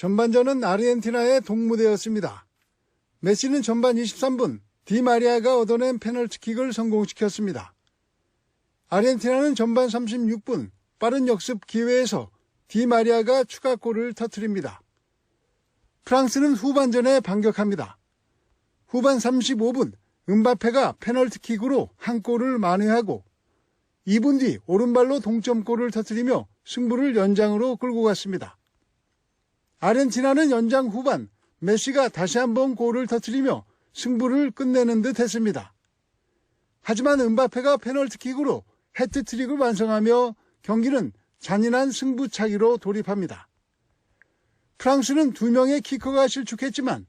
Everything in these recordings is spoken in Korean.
전반전은 아르헨티나의 동무대였습니다. 메시는 전반 23분 디마리아가 얻어낸 페널티킥을 성공시켰습니다. 아르헨티나는 전반 36분 빠른 역습 기회에서 디마리아가 추가골을 터뜨립니다. 프랑스는 후반전에 반격합니다. 후반 35분 은바페가 페널티킥으로 한 골을 만회하고 2분 뒤 오른발로 동점골을 터뜨리며 승부를 연장으로 끌고 갔습니다. 아르헨티나는 연장 후반 메시가 다시 한번 골을 터뜨리며 승부를 끝내는 듯 했습니다. 하지만 은바페가 페널티킥으로 해트트릭을 완성하며 경기는 잔인한 승부차기로 돌입합니다. 프랑스는 두 명의 키커가 실축했지만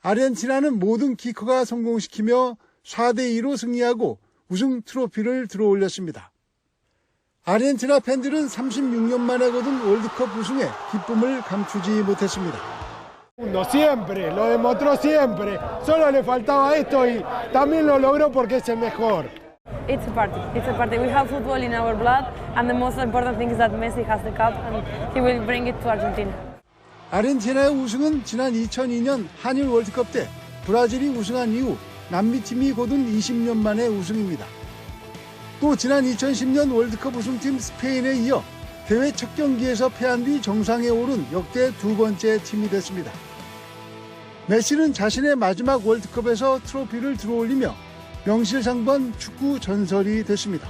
아르헨티나는 모든 키커가 성공시키며 4대2로 승리하고 우승 트로피를 들어올렸습니다. 아르헨티나 팬들은 36년 만에 거둔 월드컵 우승에 기쁨을 감추지 못했습니다. mundo, siempre, lo demostró siempre. Solo le faltaba esto y también lo logró porque es el mejor. It's a party. It's a party. We have football in our blood, and the most important thing is that Messi has the cup and he will bring it to Argentina. 아르헨티나의 우승은 지난 2002년 한일 월드컵 때 브라질이 우승한 이후 남미 팀이 거둔 20년 만의 우승입니다. 또 지난 2010년 월드컵 우승팀 스페인에 이어 대회 첫 경기에서 패한 뒤 정상에 오른 역대 두 번째 팀이 됐습니다. 메시는 자신의 마지막 월드컵에서 트로피를 들어올리며 명실상부한 축구 전설이 됐습니다.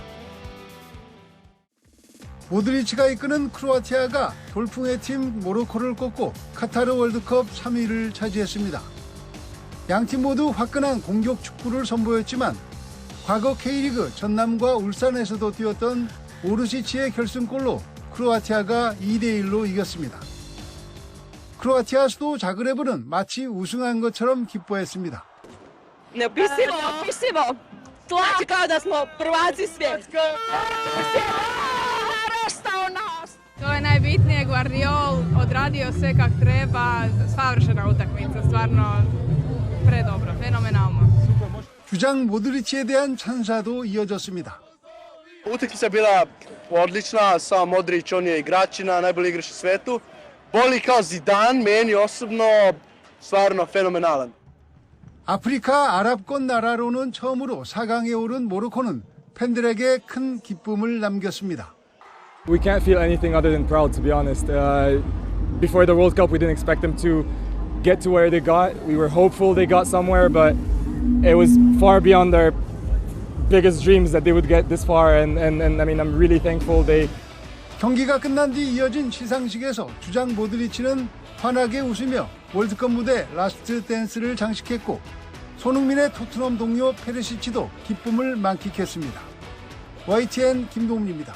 모드리치가 이끄는 크로아티아가 돌풍의 팀 모로코를 꺾고 카타르 월드컵 3위를 차지했습니다. 양 팀 모두 화끈한 공격 축구를 선보였지만 과거 K리그 전남과 울산에서도 뛰었던 오르시치의 결승골로 크로아티아가 2대1로 이겼습니다. 크로아티아 수도 자그레브는 마치 우승한 것처럼 기뻐했습니다. Neopisivo, neopisivo. Znači kao da smo prvaci svijeta. Resta u nas. To je najbitnije, Guardiol odradio sve kak treba, savršena utakmica, stvarno predobro, fenomenalno. 주장 모드리치에 대한 찬사도 이어졌습니다. Utakmica bila odlična, sam Modrić, on je igračina, najbolji igrač u svetu. Boli kao Zidane, meni osobno stvarno fenomenalan. 아프리카 아랍권 나라로는 처음으로 4강에 오른 모로코는 팬들에게 큰 기쁨을 남겼습니다. We can't feel anything other than proud, to be honest. Uh, before the World Cup, we didn't expect them to get to where they got. We were hopeful they got somewhere, but it was far beyond our biggest dreams that they would get this far. And, and, and I mean, I'm really thankful they 경기가 끝난 뒤 이어진 시상식에서 주장 모드리치는 환하게 웃으며 월드컵 무대 라스트 댄스를 장식했고 손흥민의 토트넘 동료 페르시치도 기쁨을 만끽했습니다. YTN 김동훈입니다.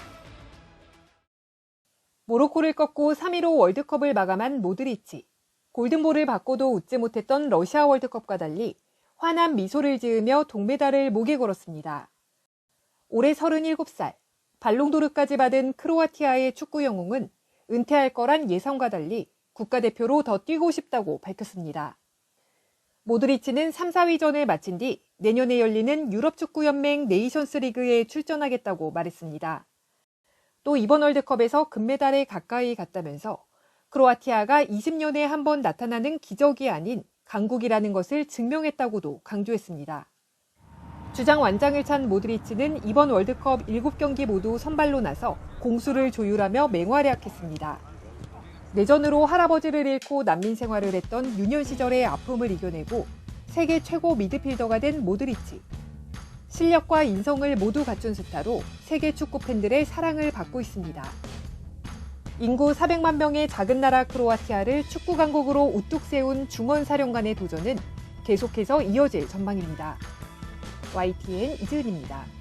모로코를 꺾고 3위로 월드컵을 마감한 모드리치. 골든볼을 받고도 웃지 못했던 러시아 월드컵과 달리 환한 미소를 지으며 동메달을 목에 걸었습니다. 올해 37살, 발롱도르까지 받은 크로아티아의 축구 영웅은 은퇴할 거란 예상과 달리 국가대표로 더 뛰고 싶다고 밝혔습니다. 모드리치는 3, 4위전을 마친 뒤 내년에 열리는 유럽축구연맹 네이션스 리그에 출전하겠다고 말했습니다. 또 이번 월드컵에서 금메달에 가까이 갔다면서 크로아티아가 20년에 한 번 나타나는 기적이 아닌 강국이라는 것을 증명했다고도 강조했습니다. 주장 완장을 찬 모드리치는 이번 월드컵 7경기 모두 선발로 나서 공수를 조율하며 맹활약했습니다. 내전으로 할아버지를 잃고 난민 생활을 했던 유년 시절의 아픔을 이겨내고 세계 최고 미드필더가 된 모드리치. 실력과 인성을 모두 갖춘 스타로 세계 축구 팬들의 사랑을 받고 있습니다. 인구 400만 명의 작은 나라 크로아티아를 축구 강국으로 우뚝 세운 중원 사령관의 도전은 계속해서 이어질 전망입니다. YTN 이지은입니다.